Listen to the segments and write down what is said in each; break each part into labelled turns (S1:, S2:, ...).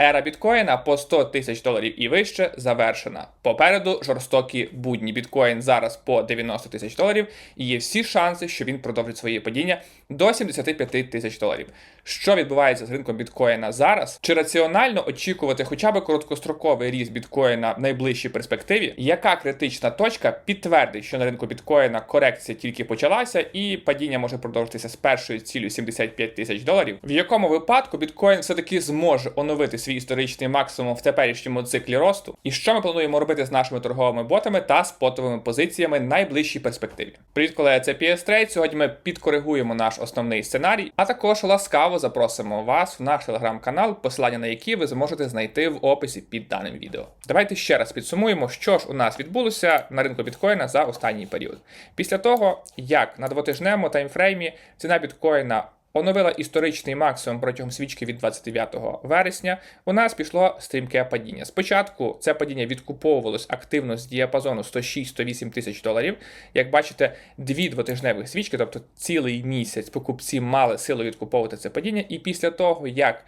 S1: Ера біткоїна по 100 тисяч доларів і вище завершена. Попереду жорстокі будні. Біткоін зараз по 90 тисяч доларів, і є всі шанси, що він продовжить своє падіння до 75 тисяч доларів. Що відбувається з ринком біткоїна зараз? Чи раціонально очікувати хоча б короткостроковий ріст біткоїна в найближчій перспективі? Яка критична точка підтвердить, що на ринку біткоїна корекція тільки почалася, і падіння може продовжитися з першою цілею 75 тисяч доларів? В якому випадку біткоін все таки зможе оновити свій історичний максимум в теперішньому циклі росту? І що ми плануємо робити з нашими торговими ботами та спотовими позиціями в найближчій перспективі? Привіт, колеги, це PS Trade. Сьогодні ми підкоригуємо наш основний сценарій, а також ласкаво запросимо вас в наш телеграм-канал, посилання на який ви зможете знайти в описі під даним відео. Давайте ще раз підсумуємо, що ж у нас відбулося на ринку біткоїна за останній період. Після того, як на двотижневому таймфреймі ціна біткоїна оновила історичний максимум протягом свічки від 29 вересня, у нас пішло стрімке падіння. Спочатку це падіння відкуповувалось активно з діапазону 106-108 тисяч доларів. Як бачите, дві двотижневих свічки, тобто цілий місяць покупці мали силу відкуповувати це падіння, і після того, як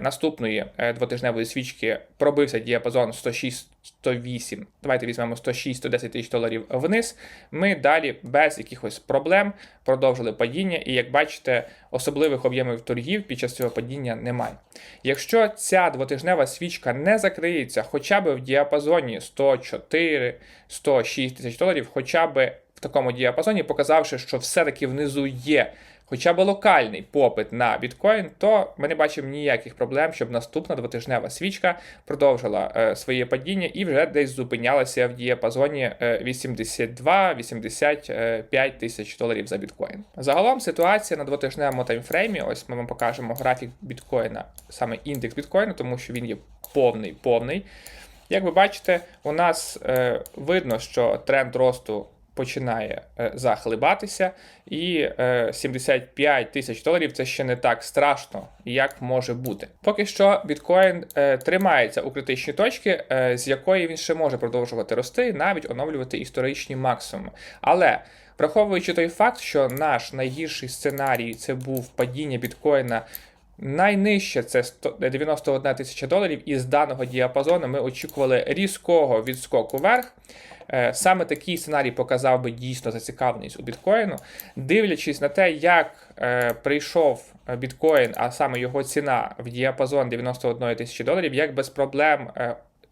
S1: наступної е, двотижневої свічки пробився діапазон 106-108, давайте візьмемо 106-110 тисяч доларів вниз. Ми далі без якихось проблем продовжили падіння, і як бачите, особливих об'ємів торгів під час цього падіння немає. Якщо ця двотижнева свічка не закриється хоча б в діапазоні 104-106 тисяч доларів, хоча б такому діапазоні, показавши, що все-таки внизу є хоча б локальний попит на біткоін, то ми не бачимо ніяких проблем, щоб наступна двотижнева свічка продовжила е, своє падіння і вже десь зупинялася в діапазоні е, 82-85 тисяч доларів за біткоін. Загалом ситуація на двотижневому таймфреймі. Ось ми вам покажемо графік біткоїна, саме індекс біткоїна, тому що він є повний повний. Як ви бачите, у нас е, видно, що тренд росту починає е, захлибатися, і е, 75 тисяч доларів це ще не так страшно, як може бути. Поки що біткоін е, тримається у критичній точці, е, з якої він ще може продовжувати рости, навіть оновлювати історичні максимуми. Але враховуючи той факт, що наш найгірший сценарій це був падіння біткоїна. Найнижче це 100 91 тисяча доларів, і з даного діапазону ми очікували різкого відскоку вверх. Е, Саме такий сценарій показав би дійсно зацікавленість у біткоїну, дивлячись на те, як е, прийшов біткоін, а саме його ціна в діапазон 91 тисячі доларів, як без проблем.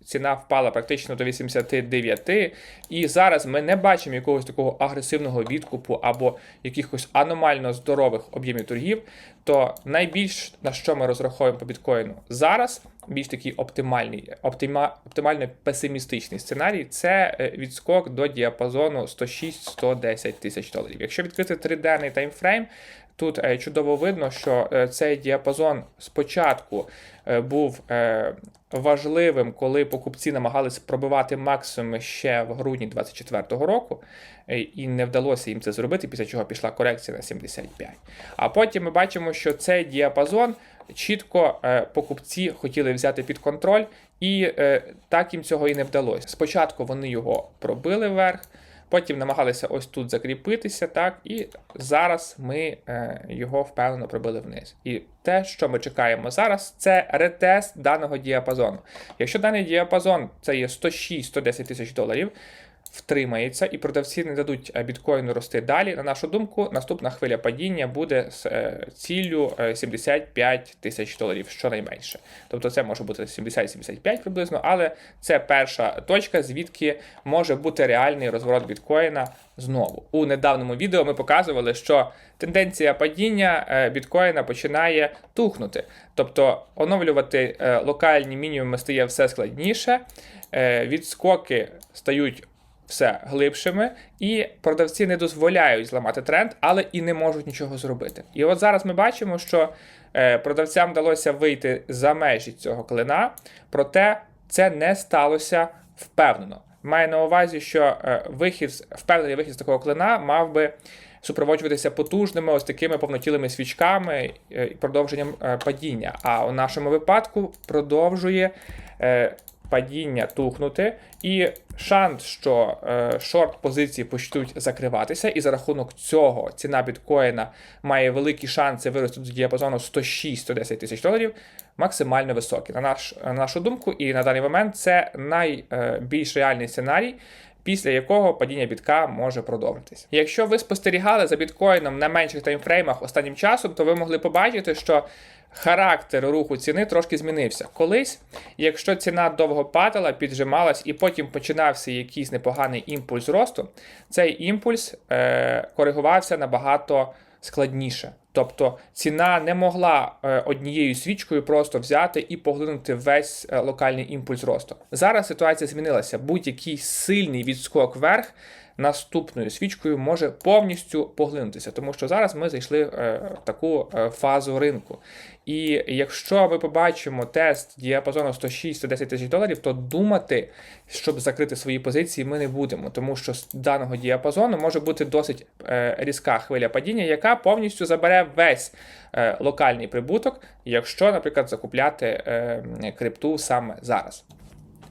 S1: Ціна впала практично до 89, і зараз ми не бачимо якогось такого агресивного відкупу або якихось аномально здорових об'ємів торгів. То найбільш на що ми розраховуємо по біткоїну зараз, більш такий оптимальний, оптима, оптимально песимістичний сценарій це е, відскок до діапазону 106-110 тисяч доларів. Якщо відкрити триденний таймфрейм, Тут е, чудово видно, що е, цей діапазон спочатку е, був важливим, коли покупці намагались пробивати максимум ще в грудні 2024 року, і не вдалося їм це зробити, після чого пішла корекція на 75. А потім ми бачимо, що цей діапазон чітко покупці хотіли взяти під контроль, і так їм цього і не вдалося. Спочатку вони його пробили вверх. Потім намагалися ось тут закріпитися, так, і зараз ми е, його впевнено пробили вниз. І те, що ми чекаємо зараз, це ретест даного діапазону. Якщо даний діапазон це є 106-110 тисяч доларів, втримається і продавці не дадуть е, біткоїну рости далі. На нашу думку, наступна хвиля падіння буде з е, ціллю 75 тисяч доларів, щонайменше. Тобто це може бути 70-75 приблизно, але це перша точка, звідки може бути реальний розворот біткоїна знову. У недавньому відео ми показували, що тенденція падіння е, біткоїна починає тухнути. Тобто оновлювати локальні мінімуми стає все складніше, відскоки стають все глибшими, і продавці не дозволяють зламати тренд, але і не можуть нічого зробити. І от зараз ми бачимо, що е, продавцям вдалося вийти за межі цього клина, проте це не сталося впевнено. Має на увазі, що е, вихід, впевнений вихід з такого клина мав би. Супроводжуватися потужними ось такими повнотілими свічками е, і продовженням падіння. А у нашому випадку продовжує падіння тухнути, і шанс, що е, шорт позиції почнуть закриватися, і за рахунок цього ціна біткоїна має великі шанси вирости до діапазону 106-110 тисяч доларів, максимально високі. На, наш, на нашу думку, і на даний момент це найбільш реальний сценарій. Після якого падіння бітка може продовжитись. Якщо ви спостерігали за біткоїном на менших таймфреймах останнім часом, то ви могли побачити, що характер руху ціни трошки змінився. Колись, якщо ціна довго падала, піджималась і потім починався якийсь непоганий імпульс росту, цей імпульс е, коригувався набагато складніше. Тобто ціна не могла е, однією свічкою просто взяти і поглинути весь е, локальний імпульс росту. Зараз ситуація змінилася. Будь-який сильний відскок вверх наступною свічкою може повністю поглинутися, тому що зараз ми зайшли е, в таку е, фазу ринку. І якщо ми побачимо тест діапазону 106-110 тисяч доларів, то думати, щоб закрити свої позиції, ми не будемо, тому що з даного діапазону може бути досить е, різка хвиля падіння, яка повністю забере весь локальний прибуток, якщо, наприклад, закупляти крипту саме зараз.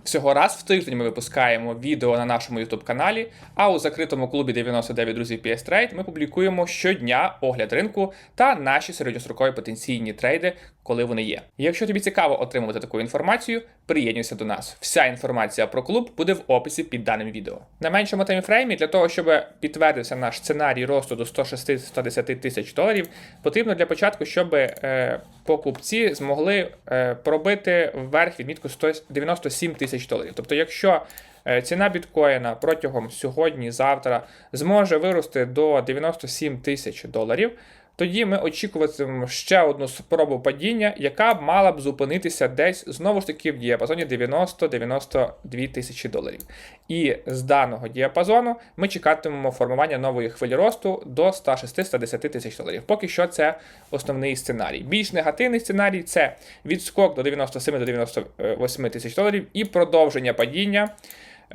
S1: Всього раз в тиждень ми випускаємо відео на нашому YouTube каналі, а у закритому клубі 99 друзів PS Trade ми публікуємо щодня огляд ринку та наші середньострокові потенційні трейди, коли вони є. Якщо тобі цікаво отримувати таку інформацію, приєднуйся до нас. Вся інформація про клуб буде в описі під даним відео. На меншому таймфреймі для того, щоб підтвердився наш сценарій росту до 106-110 тисяч доларів, потрібно для початку, щоб е, покупці змогли е, пробити вверх відмітку 197 тисяч доларів. Тобто, якщо е, ціна біткоїна протягом сьогодні-завтра зможе вирости до 97 тисяч доларів. Тоді ми очікуватимемо ще одну спробу падіння, яка мала б зупинитися десь знову ж таки в діапазоні 90-92 тисячі доларів. І з даного діапазону ми чекатимемо формування нової хвилі росту до 106-110 тисяч доларів. Поки що це основний сценарій. Більш негативний сценарій це відскок до 97-98 тисяч доларів і продовження падіння.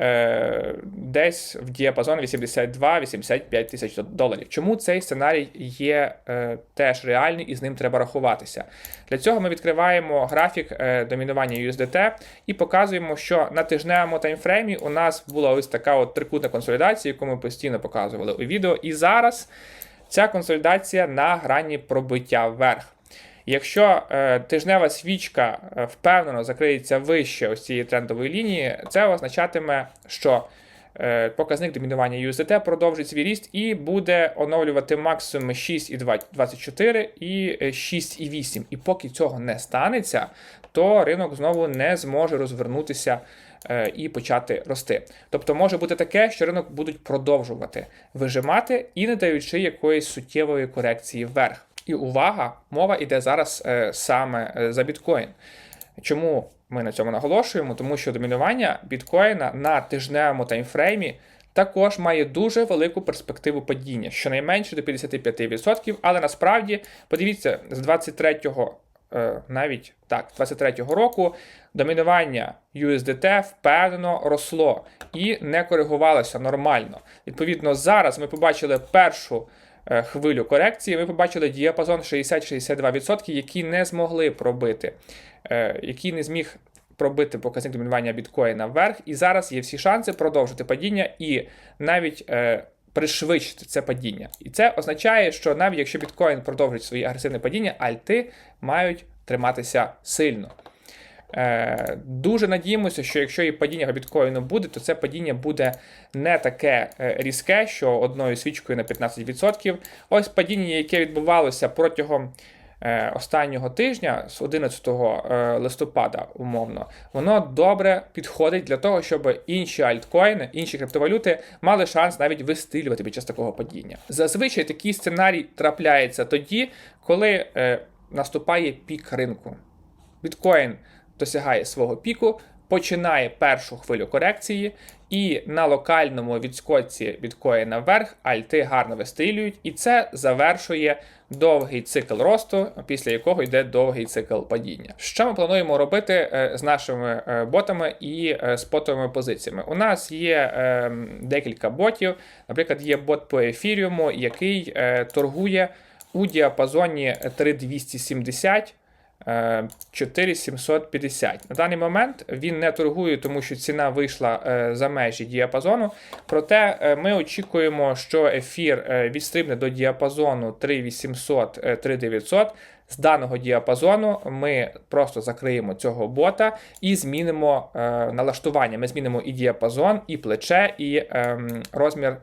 S1: Е, десь в діапазон 82-85 тисяч доларів. Чому цей сценарій є е, теж реальний і з ним треба рахуватися? Для цього ми відкриваємо графік е, домінування USDT і показуємо, що на тижневому таймфреймі у нас була ось така от трикутна консолідація, яку ми постійно показували у відео. І зараз ця консолідація на грані пробиття вверх. Якщо е, тижнева свічка е, впевнено закриється вище ось цієї трендової лінії, це означатиме, що е, показник домінування USDT продовжить свій ріст і буде оновлювати максимум 6,24 і 6,8. І поки цього не станеться, то ринок знову не зможе розвернутися. І почати рости. Тобто може бути таке, що ринок будуть продовжувати вижимати і не даючи якоїсь суттєвої корекції вверх. І увага, мова йде зараз е, саме е, за біткоін. Чому ми на цьому наголошуємо? Тому що домінування біткоїна на тижневому таймфреймі також має дуже велику перспективу падіння, щонайменше до 55%, але насправді, подивіться, з 23-го. Е, навіть так, 23-го року домінування USDT впевнено росло і не коригувалося нормально. Відповідно, зараз ми побачили першу хвилю корекції, ми побачили діапазон 60-62%, які не змогли пробити, е, який не зміг пробити показник домінування біткоїна вверх. І зараз є всі шанси продовжити падіння і навіть. Е, пришвидшити це падіння. І це означає, що навіть якщо біткоін продовжить своє агресивне падіння, альти мають триматися сильно. Е, Дуже надіємося, що якщо і падіння біткоїну буде, то це падіння буде не таке е, різке, що одною свічкою на 15%. Ось падіння, яке відбувалося протягом. Е, останнього тижня, з 11 е, листопада, умовно, воно добре підходить для того, щоб інші альткоїни, інші криптовалюти мали шанс навіть вистрілювати під час такого падіння. Зазвичай такий сценарій трапляється тоді, коли наступає пік ринку. Біткоін досягає свого піку, починає першу хвилю корекції, і на локальному відскоці біткоїна вверх альти гарно вистрілюють, і це завершує довгий цикл росту, після якого йде довгий цикл падіння. Що ми плануємо робити е, з нашими е, ботами і е, спотовими позиціями? У нас є декілька ботів, наприклад, є бот по ефіріуму, який торгує у діапазоні 3270. Е, 4750. На даний момент він не торгує, тому що ціна вийшла е, за межі діапазону. Проте е, ми очікуємо, що ефір е, відстрибне до діапазону 3800 е, 3900. З даного діапазону ми просто закриємо цього бота і змінимо е, налаштування. Ми змінимо і діапазон, і плече, і ем, розмір е,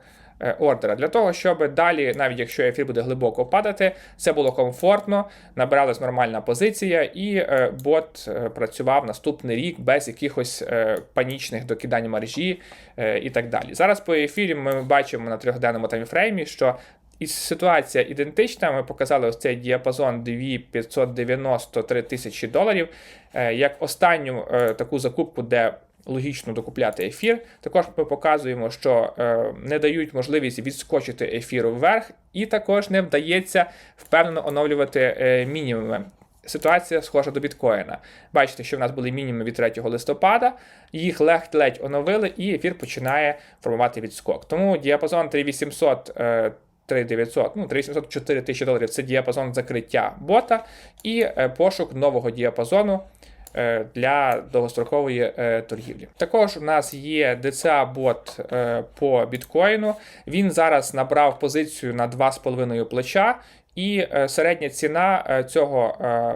S1: ордера. Для того, щоб далі, навіть якщо ефір буде глибоко падати, це було комфортно, набиралась нормальна позиція, і е, бот е, працював наступний рік без якихось е, панічних докидань маржі е, і так далі. Зараз по ефірі ми бачимо на трьохденному таймфреймі, що і ситуація ідентична. Ми показали ось цей діапазон 2593 тисячі доларів. Е, Як останню е, таку закупку, де логічно докупляти ефір. Також ми показуємо, що е, не дають можливість відскочити ефіру вверх, і також не вдається впевнено оновлювати е, мінімуми. Ситуація схожа до біткоїна. Бачите, що в нас були мінімуми від 3 листопада, їх ледь-ледь оновили, і ефір починає формувати відскок. Тому діапазон 3800 е, 3900, ну 3800 4000 доларів це діапазон закриття бота і е, пошук нового діапазону е, для довгострокової е, торгівлі. Також у нас є DCA бот е, по біткоїну. Він зараз набрав позицію на 2,5 плеча. І е, середня ціна е, цього, е,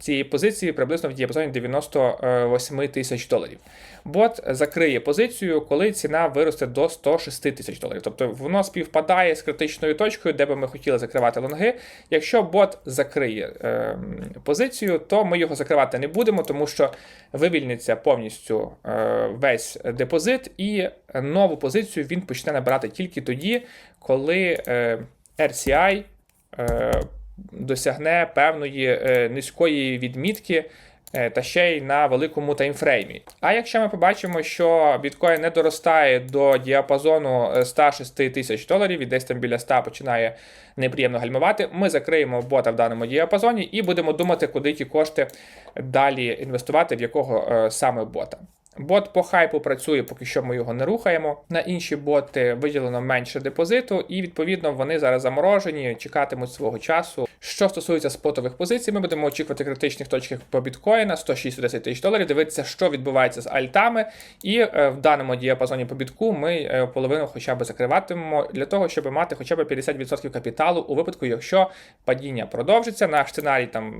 S1: цієї позиції приблизно в діапазоні 98 тисяч доларів. Бот закриє позицію, коли ціна виросте до 106 тисяч доларів. Тобто воно співпадає з критичною точкою, де би ми хотіли закривати лонги. Якщо бот закриє позицію, то ми його закривати не будемо, тому що вивільниться повністю весь депозит, і нову позицію він почне набирати тільки тоді, коли RCI досягне певної е, низької відмітки. е, Та ще й на великому таймфреймі. А якщо ми побачимо, що біткоін не доростає до діапазону е, 106 тисяч доларів і десь там біля 100 починає неприємно гальмувати, ми закриємо бота в даному діапазоні і будемо думати, куди ті кошти далі інвестувати, в якого е, саме бота. Бот по хайпу працює, поки що ми його не рухаємо. На інші боти виділено менше депозиту, і відповідно вони зараз заморожені, чекатимуть свого часу. Що стосується спотових позицій, ми будемо очікувати критичних точок по біткоїна 160 тисяч доларів. Дивитися, що відбувається з альтами, і е, в даному діапазоні по бітку ми е, половину хоча б закриватимемо для того, щоб мати хоча б 50% капіталу у випадку, якщо падіння продовжиться. Наш сценарій там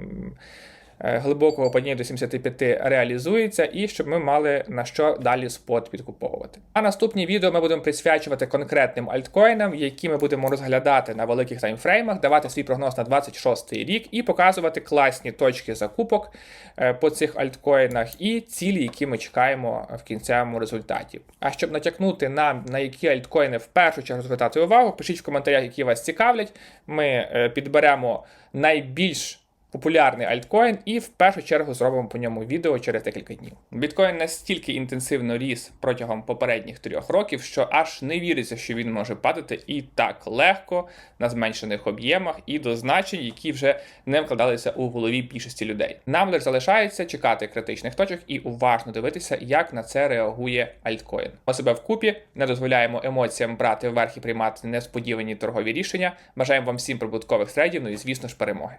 S1: глибокого падіння до 75 реалізується, і щоб ми мали на що далі спот підкуповувати. А наступні відео ми будемо присвячувати конкретним альткоїнам, які ми будемо розглядати на великих таймфреймах, давати свій прогноз на 26 рік і показувати класні точки закупок е, по цих альткоїнах і цілі, які ми чекаємо в кінцевому результаті. А щоб натякнути нам, на які альткоїни в першу чергу звертати увагу, пишіть в коментарях, які вас цікавлять. Ми е, підберемо найбільш популярний альткоін, і в першу чергу зробимо по ньому відео через декілька днів. Біткоін настільки інтенсивно ріс протягом попередніх трьох років, що аж не віриться, що він може падати і так легко на зменшених об'ємах і до значень, які вже не вкладалися у голові більшості людей. Нам лише залишається чекати критичних точок і уважно дивитися, як на це реагує альткоін. Ми себе вкупі не дозволяємо емоціям брати вверх і приймати несподівані торгові рішення. Бажаємо вам всім прибуткових трейдів, ну і звісно ж перемоги.